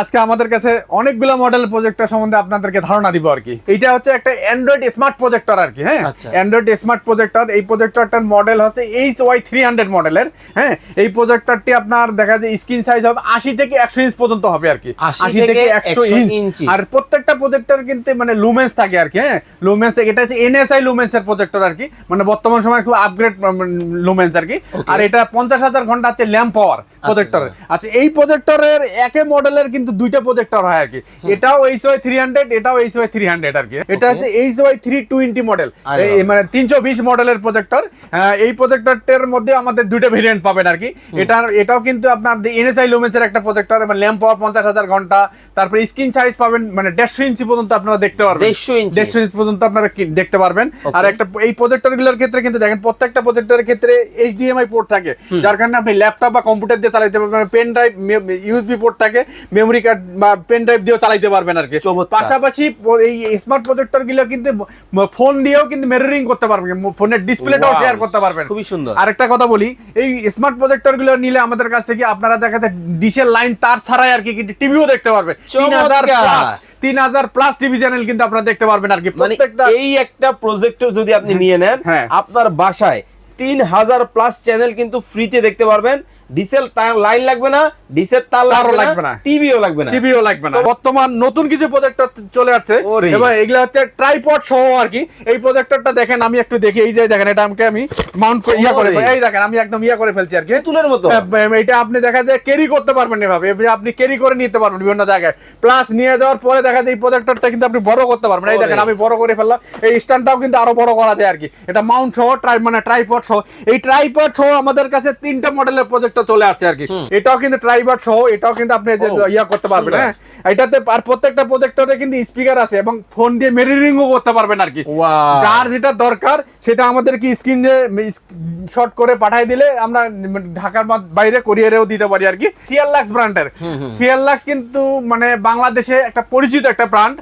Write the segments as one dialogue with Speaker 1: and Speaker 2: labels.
Speaker 1: আজকে আমাদের কাছে অনেকগুলো মডেল প্রজেক্টর সম্বন্ধে আপনাদেরকে ধারণা দিব আর কি। এটা হচ্ছে একটা অ্যান্ড্রয়েড স্মার্ট প্রজেক্টর আর কি হ্যাঁ। অ্যান্ড্রয়েড স্মার্ট প্রজেক্টর এই প্রজেক্টরটার মডেল হচ্ছে এইচ ওয়াই থ্রি হান্ড্রেড মডেলের হ্যাঁ? এই প্রজেক্টরটি আপনার দেখা যায় স্ক্রিন সাইজ হবে আশি থেকে একশো ইঞ্চ পর্যন্ত হবে আর কি।
Speaker 2: 80 থেকে
Speaker 1: 100
Speaker 2: 100
Speaker 1: ইঞ্চ আর প্রত্যেকটা প্রজেক্টর কিন্তু মানে লুমেন্স থাকে আর কি হ্যাঁ? লুমেন্স এটা হচ্ছে এনএসআই লুমেন্স এর প্রজেক্টর আর কি। মানে বর্তমান সময় খুব আপগ্রেড লুমেন্স আর কি। আর এটা পঞ্চাশ হাজার ঘণ্টা হচ্ছে ল্যাম্প পাওয়ার প্রজেক্টর আচ্ছা এই প্রজেক্টরের একে মডেলের কিন্তু দুইটা প্রজেক্টর হয় আর কি। এটাও এইচ ওয়াই থ্রি হান্ড্রেড এটাও এইচ ওয়াই থ্রি হান্ড্রেড আর কি। এটা হচ্ছে H Y three twenty model মানে তিনশো বিশ মডেলের প্রজেক্টর এই প্রজেক্টরটার মধ্যে আমাদের দুইটা ভেরিয়েন্ট পাবেন আর কি। এটার এটাও কিন্তু আপনার এনএসআই লুমেন্সের একটা প্রজেক্টর মানে ল্যাম্প পাওয়ার পঞ্চাশ হাজার ঘণ্টা। তারপরে স্ক্রিন সাইজ পাবেন মানে দেড়শো ইঞ্চি পর্যন্ত আপনারা দেখতে পারবেন।
Speaker 2: 150 ইঞ্চি।
Speaker 1: দেড়শো ইঞ্চি পর্যন্ত আপনারা দেখতে পারবেন। আর একটা এই প্রজেক্টরগুলোর ক্ষেত্রে কিন্তু দেখেন প্রত্যেকটা প্রজেক্টরের ক্ষেত্রে এইচডিএমআই পোর্ট থাকে। যার কারণে আপনি ল্যাপটপ বা কম্পিউটার দিয়ে চালাতে পারবেন। পেন ড্রাইভ ইউএসবি পোর্ট থাকে মেমোরি কার্ড বা পেন ড্রাইভ দিয়েও চালাতে পারবেন আর কি। পাশাপাশি এই স্মার্ট প্রজেক্টরগুলো কিন্তু ফোন দিয়েও কিন্তু মিররিং করতে পারবেন। ফোনের ডিসপ্লেটাও শেয়ার করতে পারবেন।
Speaker 2: খুবই সুন্দর।
Speaker 1: আরেকটা কথা বলি এই স্মার্ট প্রজেক্টরগুলো নিলে আমাদের কাছ থেকে আপনারা দেখাতে ডিশের লাইন তার ছাড়াই আর কি টিভিও দেখতে পারবে তিন হাজার তিন হাজার প্লাস টিভি চ্যানেল কিন্তু আপনারা দেখতে পারবেন আর কি।
Speaker 2: মানে
Speaker 1: প্রত্যেকটা
Speaker 2: এই একটা প্রজেক্টর যদি আপনি নিয়ে নেন
Speaker 1: হ্যাঁ।
Speaker 2: আপনার বাসায় তিন হাজার প্লাস চ্যানেল কিন্তু ফ্রিতে দেখতে পারবেন। ডিসেল লাইন লাগবে না ডিসেল তার লাগবে না। টিভিও লাগবে না।
Speaker 1: টিভিও লাগবে না। বর্তমান নতুন কিছু প্রজেক্টর চলে আসছে।
Speaker 2: ওরে।
Speaker 1: এবার এগুলো হচ্ছে ট্রাইপড সহ আর কি। এই প্রজেক্টরটা দেখেন আমি একটু দেখি। এই যে দেখেন এটা আমাকে আমি মাউন্ট ইয়া করে এই দেখেন আমি একদম ইয়া করে ফেলছি আর কি।
Speaker 2: পুতুলের মতো।
Speaker 1: হ্যাঁ, এটা আপনি দেখা যায় ক্যারি করতে পারবেন এভাবে। এভাবে আপনি ক্যারি করে নিতে পারবেন বিভিন্ন জায়গায়। প্লাস নিয়ে যাওয়ার পরে দেখা যায় এই প্রজেক্টরটা কিন্তু আপনি বড় করতে পারবেন। এই দেখেন আমি বড় করে ফেললাম। এই স্ট্যান্ডটাও কিন্তু আরও বড় করা যায় আর কি। এটা মাউন্ট সহ ট্রাই মানে ট্রাইপড সহ এই ট্রাইপড সহ আমাদের কাছে তিনটা মডেলের প্রজেক্টর চলে আসছে আর কি এটাও কিন্তু ট্রাইপড সহ এটাও কিন্তু আপনি ইয়া করতে পারবেন হ্যাঁ? এটাতে আর প্রত্যেকটা প্রজেক্টরে কিন্তু স্পিকার আছে এবং ফোন দিয়ে মেরিরিংও করতে পারবেন আর কি. যার যেটা দরকার সেটা আমাদেরকে স্ক্রিনে শর্ট করে পাঠিয়ে দিলে আমরা ঢাকার বাইরে কোরিয়ারেও দিতে পারি আর কি সিএললাক্স ব্র্যান্ডের সিএললাক্স কিন্তু মানে বাংলাদেশে একটা পরিচিত একটা ব্র্যান্ড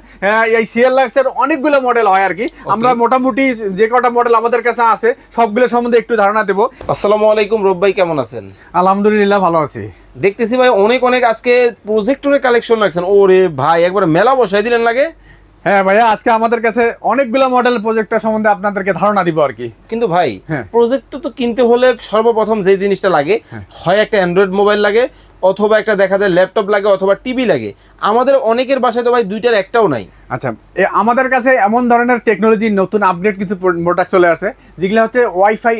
Speaker 1: এই সিএললাক্স এর অনেকগুলো মডেল হয় আর কি আমরা মোটামুটি যে কটা মডেল আমাদের কাছে আছে সবগুলো সম্বন্ধে একটু ধারণা দেবো।
Speaker 2: আসসালামু আলাইকুম রব ভাই কেমন আছেন?
Speaker 1: আলহামদুলিল্লাহ ভালো আছি।
Speaker 2: দেখতেছি ভাই অনেক অনেক আজকে প্রজেক্টরের কালেকশন রাখছেন ওরে ভাই একবার মেলা বসাই দিলেন লাগে।
Speaker 1: হ্যাঁ ভাইয়া আজকে আমাদের কাছে অনেকগুলো মডেল প্রজেক্টর সম্বন্ধে আপনাদেরকে ধারণা দিব আর কি।
Speaker 2: কিন্তু ভাই
Speaker 1: হ্যাঁ।
Speaker 2: প্রজেক্টর তো কিনতে হলে সর্বপ্রথম যে জিনিসটা লাগে হয়। একটা অ্যান্ড্রয়েড মোবাইল লাগে অথবা একটা দেখা যায় ল্যাপটপ লাগে অথবা টিভি লাগে। আমাদের অনেকের বাসায় তো ভাই দুইটার একটাও নাই।
Speaker 1: আচ্ছা আমাদের কাছে এমন ধরনের টেকনোলজি নতুন আপডেট কিছু প্রোডাক্ট চলে আসে যেগুলো হচ্ছে ওয়াইফাই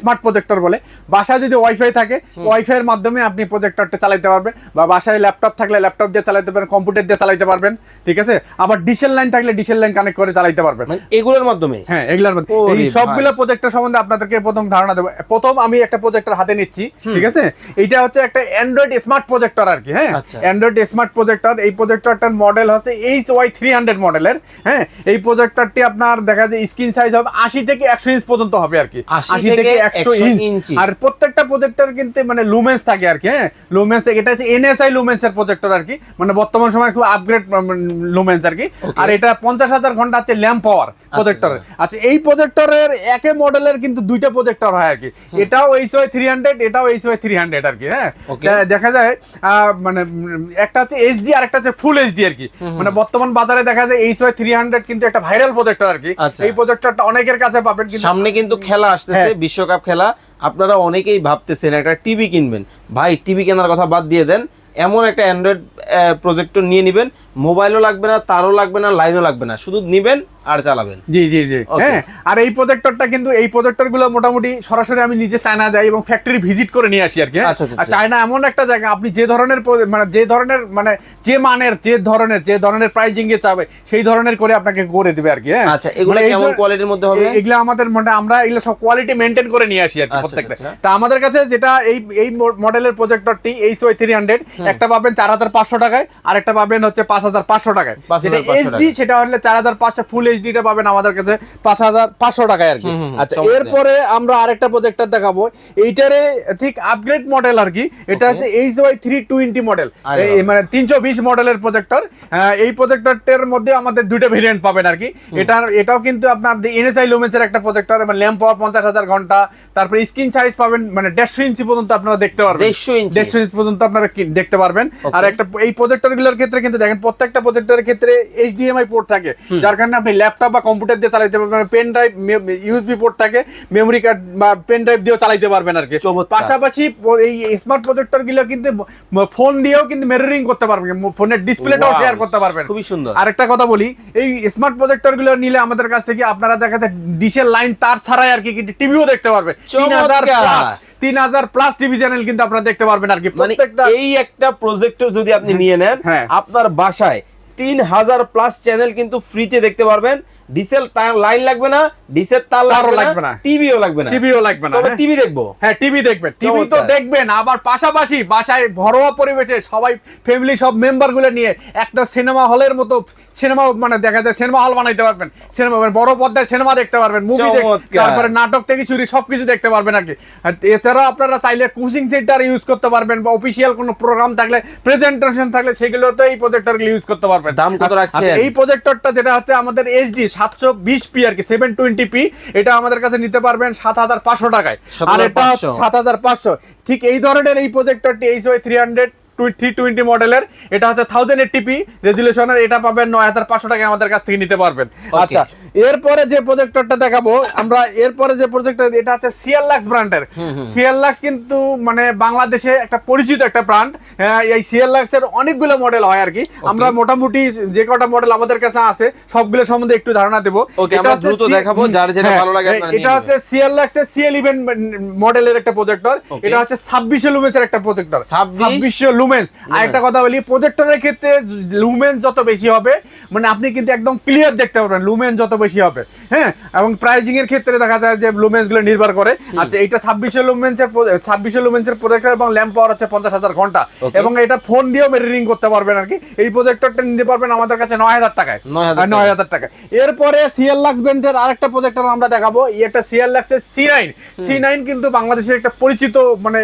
Speaker 1: স্মার্ট প্রজেক্টর বলে। বাসায় যদি ওয়াইফাই থাকে ওয়াইফাই এর মাধ্যমে আপনি প্রজেক্টরটা চালাতে পারবেন বা বাসায় ল্যাপটপ থাকলে ল্যাপটপ দিয়ে চালাতে পারবেন কম্পিউটার দিয়ে চালাতে পারবেন ঠিক আছে? আবার ডিসেল লাইন থাকলে ডিসেল লাইন কানেক্ট করে চালাতে পারবেন।
Speaker 2: মানে এগুলোর মাধ্যমে?
Speaker 1: হ্যাঁ এগুলোর
Speaker 2: মাধ্যমে
Speaker 1: এই। সবগুলো প্রজেক্টর সম্বন্ধে আপনাদেরকে প্রথম ধারণা দেবো। প্রথম আমি একটা প্রজেক্টর হাতে নিচ্ছি ঠিক আছে? এটা হচ্ছে একটা অ্যান্ড্রয়েড স্মার্ট প্রজেক্টর আর কি হ্যাঁ। অ্যান্ড্রয়েড স্মার্ট প্রজেক্টর এই প্রজেক্টরটার মডেল হচ্ছে এইচ ওয়াই থ্রি হান্ড্রেড মডেলের হ্যাঁ? এই প্রজেক্টরটি আপনার দেখা যায় স্ক্রিন সাইজ হবে আশি থেকে একশো ইঞ্চ পর্যন্ত হবে আর কি।
Speaker 2: 80 থেকে 100
Speaker 1: ইঞ্চ আর প্রত্যেকটা প্রজেক্টর কিন্তু মানে লুমেন্স থাকে আর কি হ্যাঁ? লুমেন্স এটা হচ্ছে এনএসআই লুমেন্স এর প্রজেক্টর আর কি। মানে বর্তমান সময় খুব আপগ্রেড লুমেন্স আর কি। আর এটা পঞ্চাশ হাজার ঘণ্টা হচ্ছে ল্যাম্প পাওয়ার প্রজেক্টরের আচ্ছা। এই প্রজেক্টরের একে মডেলের কিন্তু দুইটা প্রজেক্টর হয় আর কি। এটাও এইচ ওয়াই থ্রি হান্ড্রেড এটাও এইচ ওয়াই থ্রি হান্ড্রেড আর কি হ্যাঁ? দেখা যায় মানে একটা হচ্ছে এইচডি আর একটা হচ্ছে ফুল এইচডি আর কি। মানে বর্তমান বাজারে দেখা যায় এইচ ওয়াই থ্রি হান্ড্রেড কিন্তু একটা ভাইরাল প্রজেক্টর আর কি।
Speaker 2: আচ্ছা।
Speaker 1: এই প্রজেক্টরটা অনেকের কাছে পাবেন
Speaker 2: সামনে কিন্তু খেলা আসতেছে
Speaker 1: হ্যাঁ।
Speaker 2: বিশ্বকাপ খেলা। আপনারা অনেকেই ভাবতেছেন একটা টিভি কিনবেন। ভাই টিভি কেনার কথা বাদ দিয়ে দেন। এমন একটা অ্যান্ড্রয়েড প্রজেক্টর নিয়ে নেবেন। মোবাইলও লাগবে না তারও লাগবে না লাইনও লাগবে না। শুধু নিবেন আর চালাবেন।
Speaker 1: জি জি জি। হ্যাঁ আর এই প্রজেক্টরটা কিন্তু এই প্রজেক্টরগুলো মোটামুটি সরাসরি আমি নিজে চায়না যাই এবং ফ্যাক্টরি ভিজিট করে নিয়ে আসি আর কি হ্যাঁ?
Speaker 2: আচ্ছা, আচ্ছা,
Speaker 1: আর
Speaker 2: আচ্ছা।
Speaker 1: চায়না এমন একটা জায়গা আপনি যে ধরনের মানে যে ধরনের মানে যে মানের যে ধরনের যে ধরনের প্রাইজিং এ চাবে সেই ধরনের করে আপনাকে করে দিবে আর কি হ্যাঁ।
Speaker 2: আচ্ছা এগুলো
Speaker 1: মানে
Speaker 2: কেমন কোয়ালিটির মধ্যে হবে?
Speaker 1: এগুলো আমাদের মানে আমরা এগুলো সব কোয়ালিটি মেনটেন করে নিয়ে আসি আর কি
Speaker 2: আচ্ছা,
Speaker 1: প্রত্যেকটা। তা আমাদের কাছে যেটা এই এই মডেলের প্রজেক্টরটি এইচ ওয়াই থ্রি হান্ড্রেড একটা পাবেন চার হাজার পাঁচশো টাকায় আর একটা পাবেন হচ্ছে পাঁচ হাজার পাঁচশো টাকায়। যেটা এইচডি সেটা হলে চার হাজার পাঁচশো ফুল এইচডিটা পাবেন আমাদের কাছে পাঁচ হাজার পাঁচশো টাকায় আর কি। আচ্ছা এরপরে আমরা আরেকটা প্রজেক্টর দেখাবো। এইটারে ঠিক আপগ্রেড মডেল আর কি। এটা. হচ্ছে H Y three twenty model মানে তিনশো বিশ মডেলের প্রজেক্টর এই প্রজেক্টরটার মধ্যে আমাদের দুইটা ভেরিয়েন্ট পাবেন আর কি। এটা এটাও কিন্তু আপনার এনএসআই লুমেন্সের একটা প্রজেক্টর মানে ল্যাম্প পাওয়ার পঞ্চাশ হাজার ঘণ্টা। তারপরে স্ক্রিন সাইজ পাবেন মানে দেড়শো ইঞ্চি পর্যন্ত আপনারা দেখতে পারবেন।
Speaker 2: 150 ইঞ্চি।
Speaker 1: দেড়শো ইঞ্চি পর্যন্ত আপনারা দেখতে দেখতে পারবেন। আর একটা এই প্রজেক্টরগুলোর ক্ষেত্রে কিন্তু দেখেন প্রত্যেকটা প্রজেক্টরের ক্ষেত্রে এইচডিএমআই পোর্ট থাকে। যার কারণে আপনি ল্যাপটপ বা কম্পিউটার দিয়ে চালাতে পারবেন পেন ড্রাইভ ইউএসবি পোর্ট থাকে মেমোরি কার্ড বা পেন ড্রাইভ দিয়েও চালাতে পারবেন আর কি পাশাপাশি এই স্মার্ট প্রজেক্টরগুলো কিন্তু ফোন দিয়েও কিন্তু মিররিং করতে পারবেন ফোনের ডিসপ্লেটাও শেয়ার করতে পারবেন।
Speaker 2: খুবই সুন্দর।
Speaker 1: আরেকটা কথা বলি এই স্মার্ট প্রজেক্টরগুলো নিলে আমাদের কাছ থেকে আপনারা দেখাতে ডিশের লাইন তার ছাড়াই আর কি টিভিও দেখতে পারবে। তিন হাজার
Speaker 2: চমৎকার।
Speaker 1: তিন হাজার প্লাস টিভি চ্যানেল কিন্তু আপনারা দেখতে পারবেন আর কি।
Speaker 2: মানে
Speaker 1: প্রত্যেকটা
Speaker 2: এই একটা প্রজেক্টর যদি আপনি নিয়ে নেন
Speaker 1: হ্যাঁ।
Speaker 2: আপনার বাসায় তিন হাজার প্লাস চ্যানেল কিন্তু ফ্রিতে দেখতে পারবেন। ডিসেল তার লাইন লাগবে না ডিসেল তার লাগবে না। টিভিও লাগবে না
Speaker 1: টিভিও লাগবে না
Speaker 2: তবে
Speaker 1: হ্যাঁ।
Speaker 2: টিভি দেখব
Speaker 1: হ্যাঁ টিভি দেখবেন টিভি তো দেখবেন আবার পাশাপাশি বাসায় ঘরোয়া পরিবেশে সবাই ফ্যামিলি সব মেম্বারগুলো নিয়ে একটা সিনেমা হলের মতো সিনেমা মানে দেখা যায় সিনেমা হল বানাইতে পারবেন সিনেমা বড় পর্দায় সিনেমা দেখতে পারবেন মুভি। তারপরে নাটক থেকে চুরি সবকিছু দেখতে পারবেন আর কি আর এছাড়াও আপনারা চাইলে কোচিং সেন্টার ইউজ করতে পারবেন বা অফিসিয়াল কোনো প্রোগ্রাম থাকলে প্রেজেন্টেশন থাকলে সেগুলোতে এই প্রজেক্টর ইউজ করতে পারবেন
Speaker 2: দাম কত?
Speaker 1: আচ্ছা, এই প্রজেক্টরটা যেটা হচ্ছে আমাদের এইচডি সাতশো বিশ পি আর কি সেভেন টোয়েন্টি পি এটা আমাদের কাছে নিতে পারবেন সাত হাজার পাঁচশো টাকায়। আর এটা সাত হাজার পাঁচশো। ঠিক এই ধরনের এই প্রজেক্টরটি H Y three hundred three twenty মডেলের এটা হচ্ছে থাউজেন্ড রেজুলেশনের এটা পাবেন নয় হাজার পাঁচশো টাকায় আমাদের কাছ থেকে নিতে পারবেন। আচ্ছা এরপরে যে প্রজেক্টরটা দেখাবো আমরা এরপরে যে এটা হচ্ছে সিএলএক্স ব্র্যান্ডের সিএলএক্স কিন্তু মানে বাংলাদেশে একটা পরিচিত একটা ব্র্যান্ড এই সিএলএক্স এর অনেকগুলো মডেল হয় আর কি। আমরা মোটামুটি যে কটা মডেল আমাদের কাছে আছে সবগুলো সম্বন্ধে একটু ধারণা দেবো। এটা
Speaker 2: দ্রুত দেখাবো, যার যেটা
Speaker 1: হ্যাঁ,
Speaker 2: ভালো লাগে
Speaker 1: এটা হচ্ছে সিএলএক্স এর সিএল ইভেন্ট মডেলের একটা প্রজেক্টর এটা হচ্ছে ছাব্বিশে লুমেন্সের একটা প্রজেক্টর
Speaker 2: 26
Speaker 1: ছাব্বিশশো লুমেন্স আর একটা কথা বলি প্রজেক্টরের ক্ষেত্রে লুমেন্স যত বেশি হবে মানে আপনি কিন্তু একদম ক্লিয়ার দেখতে পারবেন লুমেন্স যত বেশি হবে হ্যাঁ? এবং প্রাইজিং এর ক্ষেত্রে দেখা যায় যে লুমেন্সগুলো নির্ভর করে। আচ্ছা এটা ছাব্বিশে লুমেন্সের ছাব্বিশে লুমেন্সের প্রজেক্টর এবং ল্যাম্প পাওয়ার হচ্ছে পঞ্চাশ হাজার
Speaker 2: ঘণ্টা।
Speaker 1: এবং এটা ফোন দিয়েও মেরিং করতে পারবেন আর কি। এই প্রজেক্টরটা নিতে পারবেন আমাদের কাছে নয় হাজার টাকায়। নয় হাজার টাকা এরপরে সিএল লাক্স ব্র্যান্ডের আরেকটা প্রজেক্টর আমরা দেখাবো। একটা সিএল লাক্সের সি নাইন সি নাইন কিন্তু বাংলাদেশের একটা পরিচিত মানে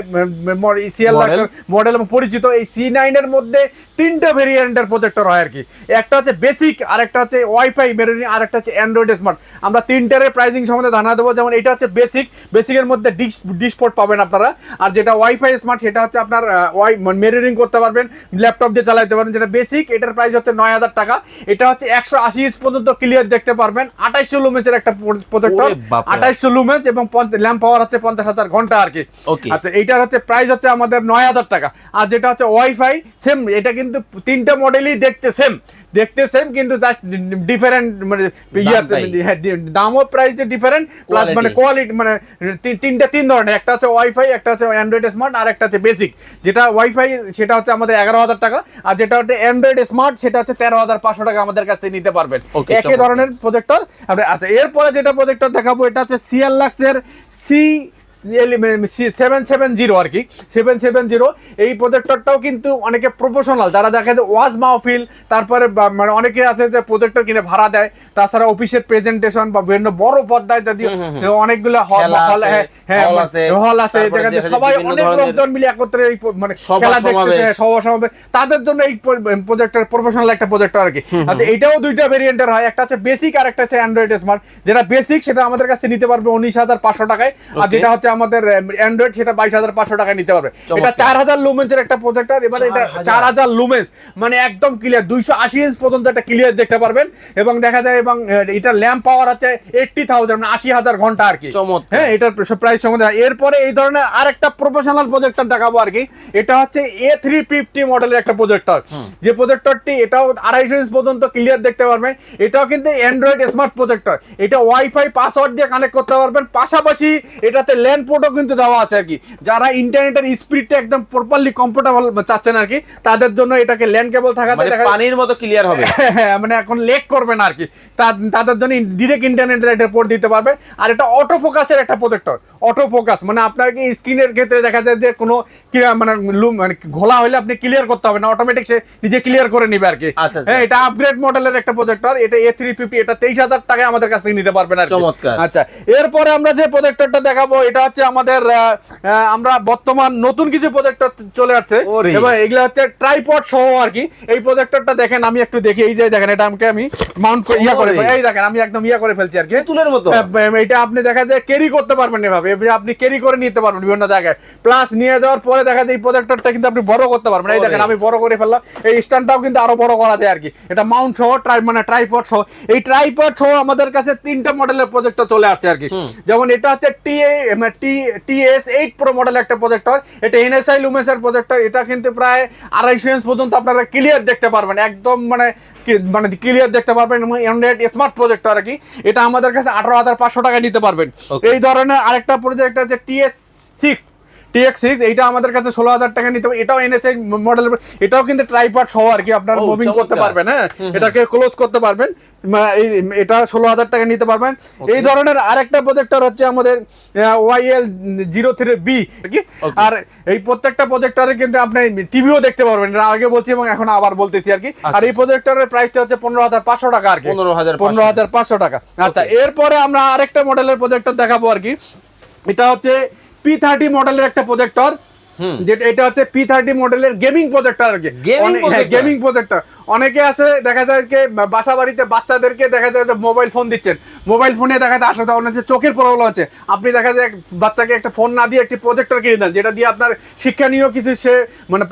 Speaker 1: সিএল। লাক্সের মডেল এবং পরিচিত। এই সি নাইনের মধ্যে তিনটা ভেরিয়েন্টের প্রজেক্টর হয় আর কি। একটা হচ্ছে বেসিক আরেকটা হচ্ছে ওয়াইফাই ভেরিয়েন্ট আরেকটা হচ্ছে অ্যান্ড্রয়েড স্মার্ট আমরা তিনটার প্রাইসিং সম্বন্ধে ধারণা দেবো। যেমন এটা হচ্ছে বেসিক বেসিকের মধ্যে ডিস ডিসপোর্ট পাবেন আপনারা। আর যেটা ওয়াইফাই স্মার্ট সেটা হচ্ছে আপনার ওয়াই মেরিং করতে পারবেন ল্যাপটপ দিয়ে চালাতে পারবেন। যেটা বেসিক এটার প্রাইস হচ্ছে নয় হাজার টাকা। এটা হচ্ছে একশো আশি ইঞ্চ পর্যন্ত ক্লিয়ার দেখতে পারবেন। আঠাইশশো লুমেন্সের একটা প্রজেক্টর। আঠাইশশো লুমেন্স এবং ল্যাম্প পাওয়ার হচ্ছে পঞ্চাশ হাজার ঘণ্টা আর কি। আচ্ছা এইটার হচ্ছে প্রাইস হচ্ছে আমাদের নয় হাজার টাকা। আর যেটা হচ্ছে ওয়াইফাই সেম এটা কিন্তু তিনটা মডেলই দেখতে সেম দেখতে সেম কিন্তু জাস্ট ডিফারেন্ট মানে হ্যাঁ, দামও প্রাইস ডিফারেন্ট প্লাস মানে কোয়ালিটি মানে তিনটা তিন ধরনের একটা হচ্ছে ওয়াইফাই একটা হচ্ছে অ্যান্ড্রয়েড স্মার্ট আর একটা হচ্ছে বেসিক যেটা ওয়াইফাই সেটা হচ্ছে আমাদের এগারো হাজার টাকা আর যেটা হচ্ছে অ্যান্ড্রয়েড স্মার্ট সেটা হচ্ছে তেরো হাজার পাঁচশো টাকা আমাদের কাছ থেকে নিতে পারবেন। একই ধরনের প্রজেক্টর আচ্ছা এরপরে যেটা প্রজেক্টর দেখাবো এটা হচ্ছে সিএল লাক্সের সি সেভেন সেভেন জিরো আর কি। সেভেন সেভেন জিরো এই প্রজেক্টরটাও কিন্তু অনেকে প্রফেশনাল যারা দেখে ওয়াজ মাহফিল তারপরে মানে অনেকে আছে যে প্রজেক্টর কিনে ভাড়া দেয়। তাছাড়া অফিসের প্রেজেন্টেশন বা বিভিন্ন বড় পর্দায় যদি অনেকগুলো
Speaker 2: আছে,
Speaker 1: হ্যাঁ
Speaker 2: আছে,
Speaker 1: হল আছে দেখা যায় সবাই অনেক লোকজন মিলে একত্রে এই মানে খেলা সভা সমাবেশ। তাদের জন্য এই প্রজেক্টর প্রফেশনাল একটা প্রজেক্টর আর কি। আচ্ছা এটাও দুইটা ভেরিয়েন্টের হয়। একটা হচ্ছে বেসিক আর একটা হচ্ছে অ্যান্ড্রয়েড স্মার্ট যেটা বেসিক সেটা আমাদের কাছে নিতে পারবে উনিশ হাজার পাঁচশো টাকায়। আর যেটা হচ্ছে আমাদের অ্যান্ড্রয়েড সেটা বাইশ হাজার পাঁচশো টাকায় নিতে পারবে। এটা চার হাজার লুমেন্সের একটা প্রজেক্টর এবার এটা চার হাজার। লুমেন্স মানে একদম ক্লিয়ার দুইশো আশি ইঞ্চ পর্যন্ত একটা ক্লিয়ার দেখতে পারবেন। এবং দেখা যায় এবং এটা ল্যাম্প পাওয়ার হচ্ছে এইটটি থাউজেন্ড মানে আশি হাজার ঘণ্টা আর কি।
Speaker 2: চমৎকার।
Speaker 1: হ্যাঁ এটার প্রাইস সম্বন্ধে এরপরে এই ধরনের আরেকটা প্রফেশনাল প্রজেক্টর দেখাবো আর কি। এটা হচ্ছে এ থ্রি ফিফটি মডেলের একটা প্রজেক্টর যে প্রজেক্টরটি এটাও আড়াইশো ইঞ্চ পর্যন্ত ক্লিয়ার দেখতে পারবেন। এটাও কিন্তু অ্যান্ড্রয়েড স্মার্ট প্রজেক্টর এটা ওয়াইফাই পাসওয়ার্ড দিয়ে কানেক্ট করতে পারবেন। পাশাপাশি এটাতে ল্যান্ড পোর্টও কিন্তু দেওয়া আছে আর কি যারা ইন্টারনেটের স্পিডটা একদম প্রপারলি কমফোর্টেবল চাচ্ছেন আর কি তাদের জন্য এটাকে ল্যান্ড কেবল থাকাতে
Speaker 2: মানে পানির মতো ক্লিয়ার হবে
Speaker 1: হ্যাঁ মানে এখন লেক করবে না আর কি তাদের জন্য ডিরেক্ট ইন্টারনেটের একটা পোর্ট দিতে পারবে আর এটা অটো ফোকাসের একটা প্রজেক্টর অটো ফোকাস মানে আপনার কি স্ক্রিনের ক্ষেত্রে দেখা যায় যে কোনো মানে লুম মানে ঘোলা হলে আপনি ক্লিয়ার করতে হবে না অটোমেটিক সে নিজে ক্লিয়ার করে নিবে আর কি
Speaker 2: আচ্ছা, আচ্ছা।
Speaker 1: হ্যাঁ এটা আপগ্রেড মডেলের একটা প্রজেক্টর এটা এ থ্রি ফিফটি এটা তেইশ হাজার টাকায় আমাদের কাছ থেকে নিতে পারবেন আর।
Speaker 2: চমৎকার।
Speaker 1: আচ্ছা এরপরে আমরা যে প্রজেক্টরটা দেখাবো এটা হচ্ছে আমাদের আমরা বর্তমান নতুন কিছু প্রজেক্টর চলে আসছে। এবং এগুলো হচ্ছে ট্রাইপড সহ আর কি। এই প্রজেক্টরটা দেখেন আমি একটু দেখি। এই যে দেখেন এটা আমাকে আমি মাউন্ট ইয়া করে এই দেখেন আমি একদম ইয়া করে ফেলছি আর কি।
Speaker 2: তুলের মতো।
Speaker 1: হ্যাঁ, এটা আপনি দেখা যায় ক্যারি করতে পারবেন এভাবে। আপনি ক্যারি করে নিতে পারবেন বিভিন্ন জায়গায়। প্লাস নিয়ে যাওয়ার পরে দেখা যায় এই প্রজেক্টরটা কিন্তু আপনি বড় করতে পারবেন এই দেখেন আমি বড় করে ফেললাম। এই স্ট্যান্ডটাও কিন্তু আরও বড় করা যায় আর কি। এটা মাউন্ট সহ ট্রাই মানে ট্রাইপড সহ। এই ট্রাইপড সহ আমাদের কাছে তিনটা মডেলের প্রজেক্টর চলে আসছে আর কি। যেমন এটা হচ্ছে T T TS eight pro model একটা প্রজেক্টর এটা এনএসআই লুমেসের প্রজেক্টর এটা কিন্তু প্রায় আড়াইশো ইঞ্চ পর্যন্ত আপনারা ক্লিয়ার দেখতে পারবেন। একদম মানে মানে ক্লিয়ার দেখতে পারবেন অ্যান্ড্রয়েড স্মার্ট প্রজেক্টর আর কি। এটা আমাদের কাছে আঠারো হাজার পাঁচশো টাকা নিতে পারবেন. এই ধরনের আরেকটা প্রজেক্ট আছে টিএস সিক্স টিএক্স সিক্স এইটা আমাদের কাছে ষোলো হাজার টাকা নিতে হবে। এটাও এনএসআই মডেল এটাও কিন্তু ট্রাইপার্ট সহ আর কি আপনারা মুভিং করতে পারবেন হ্যাঁ? এটাকে ক্লোজ করতে পারবেন। এটা ষোলো হাজার টাকা নিতে পারবেন। এই ধরনের আরেকটা প্রজেক্টর হচ্ছে আমাদের ওয়াইএল জিরো থ্রি বি. আর এই প্রত্যেকটা প্রজেক্টরে কিন্তু আপনি টিভিও দেখতে পারবেন। এটা আগে বলছি এবং এখন আবার বলতেছি আর কি। আর এই প্রজেক্টরের প্রাইসটা হচ্ছে পনেরো হাজার পাঁচশো টাকা আর কি।
Speaker 2: 15,500
Speaker 1: পনেরো হাজার পাঁচশো টাকা। আচ্ছা এরপরে আমরা আরেকটা মডেলের প্রজেক্টর দেখাবো আর কি। এটা হচ্ছে পি থার্টি মডেলের একটা প্রজেক্টর যেটা এটা হচ্ছে পি থার্টি মডেলের গেমিং প্রজেক্টর আর কি। গেমিং প্রজেক্টর অনেকে আছে দেখা যায় যে বাসা বাড়িতে বাচ্চাদেরকে দেখা যায় মোবাইল ফোন দিচ্ছেন। মোবাইল ফোনে দেখা যায় আসলে অনেক যে চোখের প্রবলেম আছে আপনি দেখা যায় বাচ্চাকে একটা ফোন না দিয়ে একটি প্রজেক্টর কিনে দেন যেটা দিয়ে আপনার শিক্ষণীয় কিছু সে মানে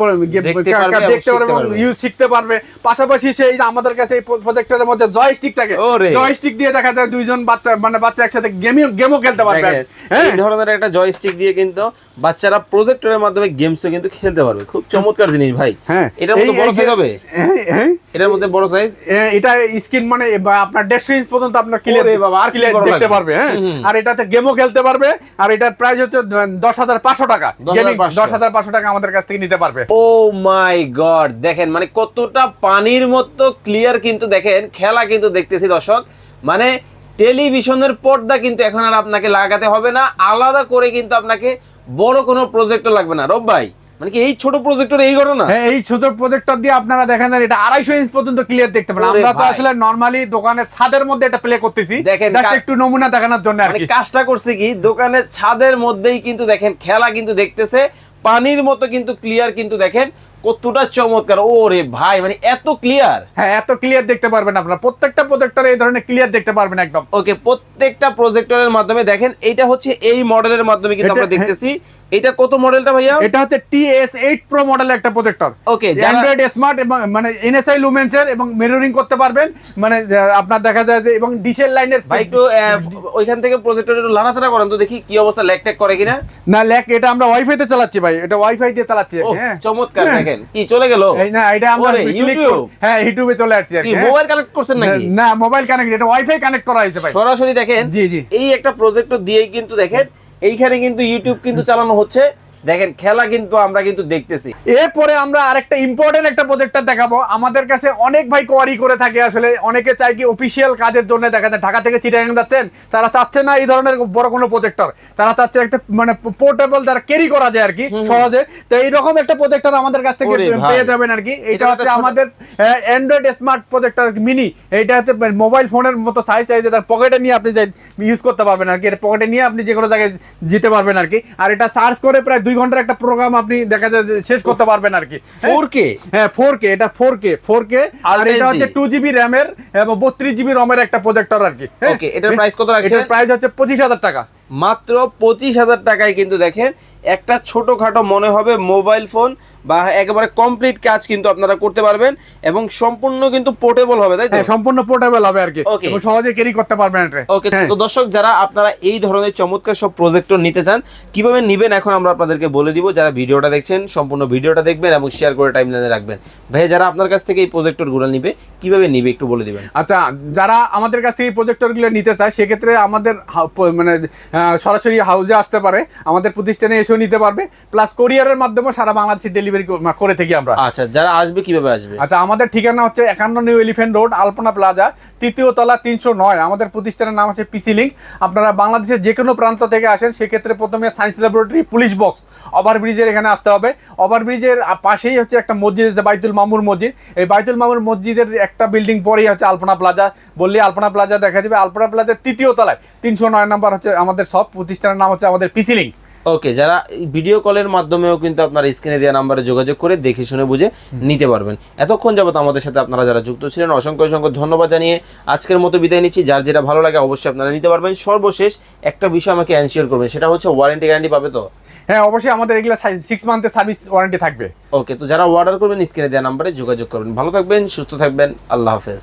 Speaker 2: দেখতে পারবে।
Speaker 1: ইউজ শিখতে পারবে। পাশাপাশি সে আমাদের কাছে এই প্রজেক্টরের মধ্যে জয়স্টিক থাকে। জয়স্টিক দিয়ে দেখা যায় দুইজন বাচ্চা মানে বাচ্চা একসাথে গেমিং গেমও খেলতে পারবে। হ্যাঁ?
Speaker 2: এই ধরনের একটা জয়স্টিক দিয়ে কিন্তু বাচ্চারা প্রজেক্টরের মাধ্যমে গেমসও কিন্তু খেলতে পারবে। খুব চমৎকার জিনিস ভাই।
Speaker 1: হ্যাঁ। এটা
Speaker 2: বড় হবে
Speaker 1: হ্যাঁ
Speaker 2: এটার মধ্যে বড় সাইজ
Speaker 1: এটা স্ক্রিন মানে আপনার দেড়শো ইঞ্চ পর্যন্ত আপনার ক্লিয়ার
Speaker 2: বাবা, আর
Speaker 1: ক্লিয়ার দেখতে পারবে হ্যাঁ। আর এটাতে গেমও খেলতে পারবে আর এটার প্রাইস হচ্ছে দশ হাজার পাঁচশো টাকা। দশ হাজার পাঁচশো। টাকা আমাদের কাছ থেকে নিতে পারবে।
Speaker 2: ও মাই গড দেখেন মানে কতটা পানির মতো ক্লিয়ার কিন্তু দেখেন খেলা কিন্তু দেখতেছি দর্শক। মানে টেলিভিশনের পর্দা কিন্তু এখন আর আপনাকে লাগাতে হবে না আলাদা করে কিন্তু আপনাকে বড় কোনো প্রজেক্টর লাগবে না। রব ভাই মানে কি এই ছোট প্রজেক্টর এই ঘটনা?
Speaker 1: হ্যাঁ এই ছোট প্রজেক্টর দিয়ে আপনারা দেখেন না এটা আড়াইশো ইঞ্চ পর্যন্ত ক্লিয়ার দেখতে পারেন আমরা তো আসলে নর্মালি দোকানের ছাদের মধ্যে এটা প্লে করতেছি।
Speaker 2: দেখেন,
Speaker 1: একটু নমুনা দেখানোর জন্য আর
Speaker 2: মানে কাজটা করছে কি দোকানের ছাদের মধ্যেই কিন্তু দেখেন খেলা কিন্তু দেখতেছে পানির মতো কিন্তু ক্লিয়ার কিন্তু দেখেন কতটা চমৎকার। ও রে ভাই মানে এত ক্লিয়ার
Speaker 1: হ্যাঁ এত ক্লিয়ার দেখতে পারবেন আপনারা। প্রত্যেকটা প্রজেক্টরে এই ধরনের ক্লিয়ার দেখতে পারবেন একদম।
Speaker 2: ওকে প্রত্যেকটা প্রজেক্টরের মাধ্যমে দেখেন এইটা হচ্ছে এই মডেলের মাধ্যমে কিন্তু আমরা
Speaker 1: এটা- হ্যাঁ।
Speaker 2: দেখতেছি এটা কত মডেলটা ভাইয়া?
Speaker 1: এটা হচ্ছে টিএস এইট প্রো মডেলের একটা প্রজেক্টর
Speaker 2: ওকে
Speaker 1: অ্যান্ড্রয়েড স্মার্ট এবং মানে এনএসআই লুমেন্সের এবং মিররিং করতে পারবেন। মানে আপনার দেখা যায় যে এবং ডিসেল লাইনের
Speaker 2: ভাই একটু ওইখান থেকে প্রজেক্টর একটু লাড়াচাড়া করেন তো দেখি কি অবস্থা ল্যাগ ট্যাগ করে কিনা?
Speaker 1: না ল্যাক এটা আমরা ওয়াইফাই তে চালাচ্ছি ভাই। এটা ওয়াইফাই দিয়ে চালাচ্ছি হ্যাঁ।
Speaker 2: চমৎকার
Speaker 1: হ্যাঁ।
Speaker 2: দেখেন। কি চলে গেল?
Speaker 1: এই না এটা আমরা
Speaker 2: ইউটিউব?
Speaker 1: হ্যাঁ ইউটিউবে চলে আসছে
Speaker 2: কি
Speaker 1: কি, হ্যাঁ।
Speaker 2: মোবাইল কানেক্ট করছেন নাকি?
Speaker 1: না মোবাইল কানেক্ট এটা ওয়াইফাই কানেক্ট করা হয়েছে ভাই।
Speaker 2: সরাসরি দেখেন
Speaker 1: জি জি।
Speaker 2: এই একটা প্রজেক্টর দিয়েই কিন্তু দেখেন এইখানে কিন্তু ইউটিউব কিন্তু চালানো হচ্ছে। দেখেন খেলা কিন্তু আমরা কিন্তু দেখতেছি।
Speaker 1: এরপরে আমরা আরেকটা ইম্পর্টেন্ট একটা প্রজেক্টর দেখাবো। আমাদের কাছে অনেক ভাই কোয়ারি করে থাকে আসলে। অনেকে চাই কি অফিসিয়াল কাজের জন্য দেখা যায় ঢাকা থেকে চিটাগাং যাচ্ছেন তারা চাচ্ছে না এই ধরনের বড় কোনো প্রজেক্টর তারা চাচ্ছে একটা মানে পোর্টেবল তারা ক্যারি করা যায় আর কি সহজে। তো এইরকম একটা প্রজেক্টর আমাদের কাছ থেকে পেয়ে যাবেন আর কি। এটা
Speaker 2: এটা
Speaker 1: হচ্ছে আমাদের অ্যান্ড্রয়েড স্মার্ট প্রজেক্টর মিনি এটা হচ্ছে মোবাইল ফোনের মতো সাইজ সাইজে তার পকেটে নিয়ে আপনি ইউজ করতে পারবেন আর কি। এটা পকেটে নিয়ে আপনি যে কোনো জায়গায় যেতে পারবেন আর কি। আর এটা সার্চ করে প্রায় দুই ঘণ্টার একটা প্রোগ্রাম আপনি দেখা যায় যে শেষ করতে পারবেন আর কি। ফোর
Speaker 2: কে
Speaker 1: হ্যাঁ ফোর কে এটা ফোর কে ফোর কে আর এটা হচ্ছে টু জিবি র্যামের এবং বত্রিশ জিবি রমের একটা প্রজেক্টর আর কি। হ্যাঁ?
Speaker 2: এটার প্রাইস কত
Speaker 1: রাখছে প্রাইস হচ্ছে পঁচিশ হাজার টাকা।
Speaker 2: মাত্র পঁচিশ হাজার টাকায় কিন্তু দেখেন একটা ছোটখাটো মনে হবে মোবাইল ফোন বা একেবারে কমপ্লিট কাজ কিন্তু আপনারা করতে পারবেন এবং সম্পূর্ণ কিন্তু পোর্টেবল হবে তাই তো?
Speaker 1: হ্যাঁ সম্পূর্ণ পোর্টেবল হবে আর কি. এবং সহজে ক্যারি করতে পারবেন
Speaker 2: ওকে
Speaker 1: হ্যাঁ।
Speaker 2: তো দর্শক যারা আপনারা এই ধরনের চমৎকার সব প্রজেক্টর নিতে চান কীভাবে নিবেন এখন আমরা আপনাদেরকে বলে দিব। যারা ভিডিওটা দেখছেন সম্পূর্ণ ভিডিওটা দেখবেন এবং শেয়ার করে টাইম লাইনে রাখবেন। ভাই যারা আপনার কাছ থেকে এই প্রজেক্টরগুলো নিবে কীভাবে নিবে একটু বলে দিবেন?
Speaker 1: আচ্ছা যারা আমাদের কাছ থেকে এই প্রজেক্টরগুলো নিতে চায় সেক্ষেত্রে আমাদের মানে সরাসরি হাউজে আসতে পারে। আমাদের প্রতিষ্ঠানে এসেও নিতে পারবে। প্লাস কোরিয়ারের মাধ্যমে সারা বাংলাদেশে ডেলিভারি করে থাকি আমরা।
Speaker 2: আচ্ছা যারা আসবে কীভাবে আসবে?
Speaker 1: আচ্ছা আমাদের ঠিকানা হচ্ছে একান্ন New Elephant Road Alpana plaza তৃতীয় তলা তিনশো নয়। আমাদের প্রতিষ্ঠানের নাম হচ্ছে পিসি লিঙ্ক আপনারা বাংলাদেশের যে কোনো প্রান্ত থেকে আসেন সেক্ষেত্রে প্রথমে সায়েন্স ল্যাবরেটরি পুলিশ বক্স ওভারব্রিজের এখানে আসতে হবে। ওভারব্রিজের পাশেই হচ্ছে একটা মসজিদ আছে বাইতুল মামুর মসজিদ। এই বাইতুল মামুর মসজিদের একটা বিল্ডিং পরেই হচ্ছে আলপনা প্লাজা। বললে আলপনা প্লাজা দেখা যাবে। আলপনা প্লাজার তৃতীয় তলায় তিনশো নয় নাম্বার হচ্ছে আমাদের সব প্রতিষ্ঠানের নাম হচ্ছে আমাদের পিসি লিঙ্ক
Speaker 2: ওকে যারা ভিডিও কলের মাধ্যমেও কিন্তু আপনারা স্ক্রিনে দেওয়া নাম্বারে যোগাযোগ করে দেখে শুনে বুঝে নিতে পারবেন। এতক্ষণ যাবত আমাদের সাথে আপনারা যারা যুক্ত ছিলেন অসংখ্য অসংখ্য ধন্যবাদ জানিয়ে আজকের মতো বিদায় নিচ্ছি। যার যেটা ভালো লাগে অবশ্যই আপনারা নিতে পারবেন। সর্বশেষ একটা বিষয় আমাকে এনশিওর করবেন সেটা হচ্ছে ওয়ারেন্টি গ্যারান্টি পাবে তো?
Speaker 1: হ্যাঁ অবশ্যই আমাদের এগুলো সিক্স মান্থের সার্ভিস ওয়ারেন্টি থাকবে।
Speaker 2: ওকে তো যারা অর্ডার করবেন স্ক্রিনে দেওয়া নাম্বারে যোগাযোগ করবেন। ভালো থাকবেন সুস্থ থাকবেন আল্লাহ হাফেজ।